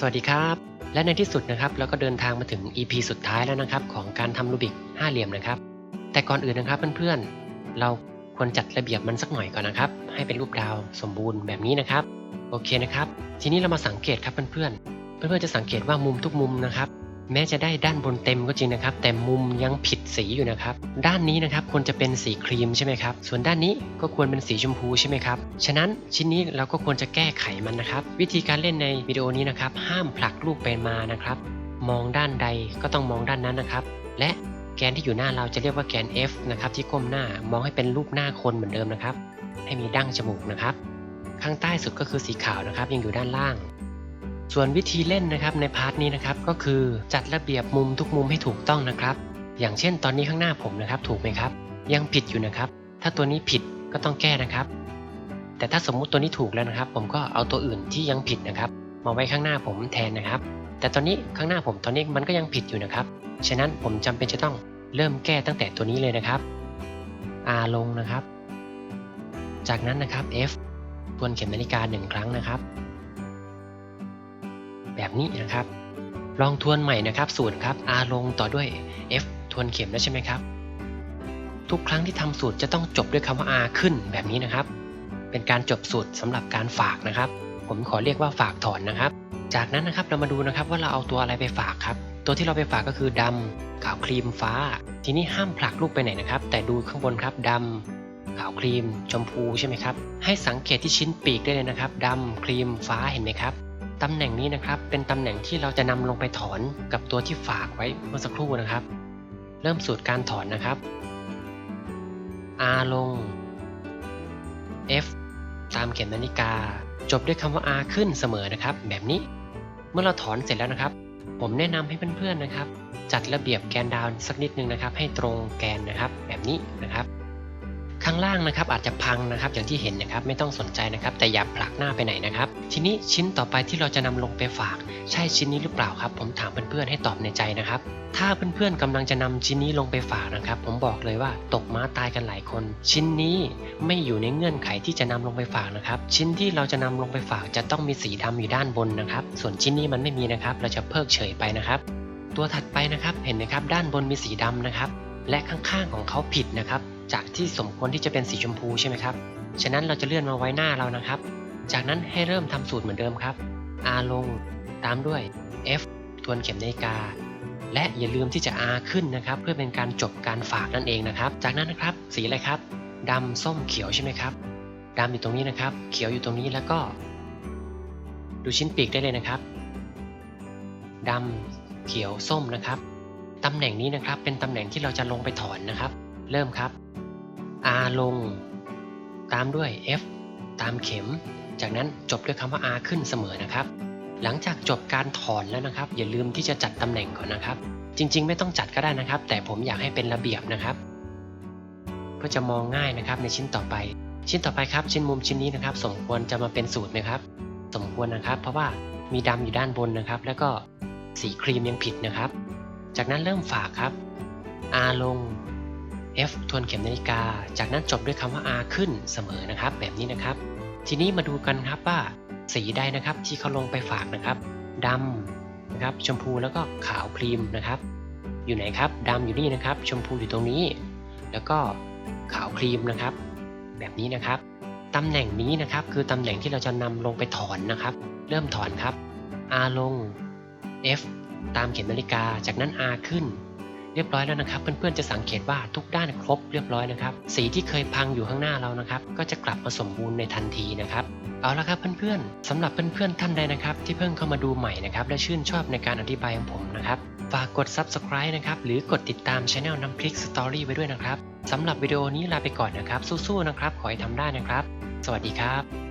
สวัสดีครับ และในที่สุดนะครับเราก็เดินทางมาถึง EP สุดท้ายแล้วนะครับ ของการทำรูบิกห้าเหลี่ยมนะครับ แต่ก่อนอื่นนะครับเพื่อนๆเราควรจัดระเบียบมันสักหน่อยก่อนนะครับ ให้เป็นรูปดาวสมบูรณ์แบบนี้นะครับ โอเคนะครับ ทีนี้เรามาสังเกตครับเพื่อนๆเพื่อนๆจะสังเกตว่ามุมทุกมุมนะครับ แม้จะได้ด้านบนเต็มก็จริงนะครับ แต่มุมยังผิดสีอยู่นะครับ ด้านนี้นะครับควรจะเป็นสีครีมใช่ไหมครับ ส่วนด้านนี้ก็ควรเป็นสีชมพูใช่ไหมครับ ฉะนั้นชิ้นนี้เราก็ควรจะแก้ไขมันนะครับ วิธีการเล่นในวิดีโอนี้นะครับ ห้ามผลักลูกไปมานะครับ มองด้านใดก็ต้องมองด้านนั้นนะครับ และแกนที่อยู่หน้าเราจะเรียกว่าแกน F นะครับที่ก้มหน้ามองให้เป็นรูปหน้าคนเหมือนเดิมนะครับ ให้มีดั้งจมูกนะครับ ข้างใต้สุดก็คือสีขาวนะครับ ยังอยู่ด้านล่าง ส่วนวิธีเล่นนะครับในพาร์ทนี้นะครับก็คือจัดระเบียบมุมทุกมุมให้ถูกต้องนะครับ อย่างเช่นตอนนี้ข้างหน้าผมนะครับถูกไหมครับ ยังผิดอยู่นะครับ ถ้าตัวนี้ผิดก็ต้องแก้นะครับ แต่ถ้าสมมุติตัวนี้ถูกแล้วนะครับ ผมก็เอาตัวอื่นที่ยังผิดนะครับ มาไว้ข้างหน้าผมแทนนะครับ แต่ตอนนี้ข้างหน้าผมตอนนี้มันก็ยังผิดอยู่นะครับ ฉะนั้นผมจำเป็นจะต้องเริ่มแก้ตั้งแต่ตัวนี้เลยนะครับ R ลงนะครับ จากนั้นนะครับ F ทวนเข็มนาฬิกาหนึ่งครั้งนะครับ แบบนี้นะครับ ลองทวนใหม่นะครับสูตรครับ R ลงต่อด้วย F ทวนเข็มแล้วใช่ไหมครับ ทุกครั้งที่ทำสูตรจะต้องจบด้วยคำว่า R ขึ้นแบบนี้นะครับ เป็นการจบสูตรสำหรับการฝากนะครับ ผมขอเรียกว่าฝากถอนนะครับ จากนั้นนะครับเรามาดูนะครับว่าเราเอาตัวอะไรไปฝากครับ ตัวที่เราไปฝากก็คือดำขาวครีมฟ้า ทีนี้ห้ามผลักลูกไปไหนนะครับ แต่ดูข้างบนครับดำขาวครีม ชมพูใช่ไหมครับ ให้สังเกตที่ชิ้นปีกได้เลยนะครับดำครีมฟ้าเห็นไหมครับ ตำแหน่งนี้นะครับเป็นตำแหน่งที่เราจะนำลงไปถอนกับตัวที่ฝากไว้เมื่อสักครู่นะครับ เริ่มสูตรการถอนนะครับ R ลง F ตามเข็มนาฬิกา จบด้วยคำว่า R ขึ้นเสมอนะครับ แบบนี้เมื่อเราถอนเสร็จแล้วนะครับ ผมแนะนำให้เพื่อนๆนะครับ จัดระเบียบแกนดาวน์สักนิดนึงนะครับ ให้ตรงแกนนะครับ แบบนี้นะครับ ข้างล่างนะครับอาจจะพังนะครับอย่างที่เห็นนะครับไม่ต้องสนใจนะครับ แต่อย่าผลักหน้าไปไหนนะครับ ทีนี้ชิ้นต่อไปที่เราจะนำลงไปฝาก ใช่ชิ้นนี้หรือเปล่าครับ ผมถามเพื่อนๆให้ตอบในใจนะครับ ถ้าเพื่อนๆกำลังจะนำชิ้นนี้ลงไปฝากนะครับ ผมบอกเลยว่าตกม้าตายกันหลายคน ชิ้นนี้ไม่อยู่ในเงื่อนไขที่จะนำลงไปฝากนะครับ ชิ้นที่เราจะนำลงไปฝากจะต้องมีสีดำอยู่ด้านบนนะครับ ส่วนชิ้นนี้มันไม่มีนะครับ เราจะเพิกเฉยไปนะครับ ตัวถัดไปนะครับเห็นไหมครับ ด้านบนมีสีดำนะครับ และข้างๆของเขาผิดนะครับ จากที่สมควรที่จะเป็นสีชมพูใช่ไหมครับ ฉะนั้นเราจะเลื่อนมาไว้หน้าเรานะครับ จากนั้นให้เริ่มทำสูตรเหมือนเดิมครับ R ลงตามด้วย F ทวนเข็มนาฬิกา และอย่าลืมที่จะ R ขึ้นนะครับ เพื่อเป็นการจบการฝากนั่นเองนะครับ จากนั้นนะครับสีอะไรครับดำส้มเขียวใช่ไหมครับดำอยู่ตรงนี้นะครับ เขียวอยู่ตรงนี้แล้วก็ ดูชิ้นปีกได้เลยนะครับดำเขียวส้มนะครับตำแหน่งนี้นะครับเป็นตำแหน่งที่เราจะลงไปถอนนะครับ เริ่มครับ R ลง ตามด้วย F ตามเข็ม จากนั้นจบด้วยคำว่า R ขึ้นเสมอนะครับ หลังจากจบการถอนแล้วนะครับ อย่าลืมที่จะจัดตำแหน่งก่อนนะครับ จริง ๆ ไม่ต้องจัดก็ได้นะครับ แต่ผมอยากให้เป็นระเบียบนะครับ เพื่อจะมองง่ายนะครับในชิ้นต่อไป ชิ้นต่อไปครับ ชิ้นมุมชิ้นนี้นะครับ สมควรจะมาเป็นสูตรไหมครับ สมควรนะครับ เพราะว่ามีดำอยู่ด้านบนนะครับ แล้วก็สีครีมยังผิดนะครับ จากนั้นเริ่มฝากครับ R ลง F ทวนเข็มนาฬิกา จากนั้นจบด้วยคำว่า R ขึ้นเสมอนะครับ แบบนี้นะครับ ทีนี้มาดูกันครับว่า สีใดนะครับที่เขาลงไปฝากนะครับดำนะครับชมพูแล้วก็ขาวครีมนะครับ อยู่ไหนครับดำอยู่นี่นะครับ ชมพูอยู่ตรงนี้ แล้วก็ขาวครีมนะครับ แบบนี้นะครับตำแหน่งนี้นะครับคือตำแหน่งที่เราจะนำลงไปถอนนะครับ เริ่มถอนครับ R ลง F ตามเข็มนาฬิกา จากนั้น R ขึ้น รียบร้อยแล้วนะครับ เพื่อนๆจะสังเกตว่าทุกด้านครบเรียบร้อยนะครับ สีที่เคยพังอยู่ข้างหน้าเรานะครับ ก็จะกลับมาสมบูรณ์ในทันทีนะครับเอาละครับเพื่อนๆสำหรับเพื่อนๆท่านใดนะครับ ที่เพิ่งเข้ามาดูใหม่นะครับและชื่นชอบในการอธิบายของผมนะครับฝากกด subscribe นะครับหรือกดติดตาม channel น้ำพริก Story ไว้ด้วยนะครับสำหรับวิดีโอนี้ลาไปก่อนนะครับ สู้ๆนะครับ ขอให้ทำได้นะครับ สวัสดีครับ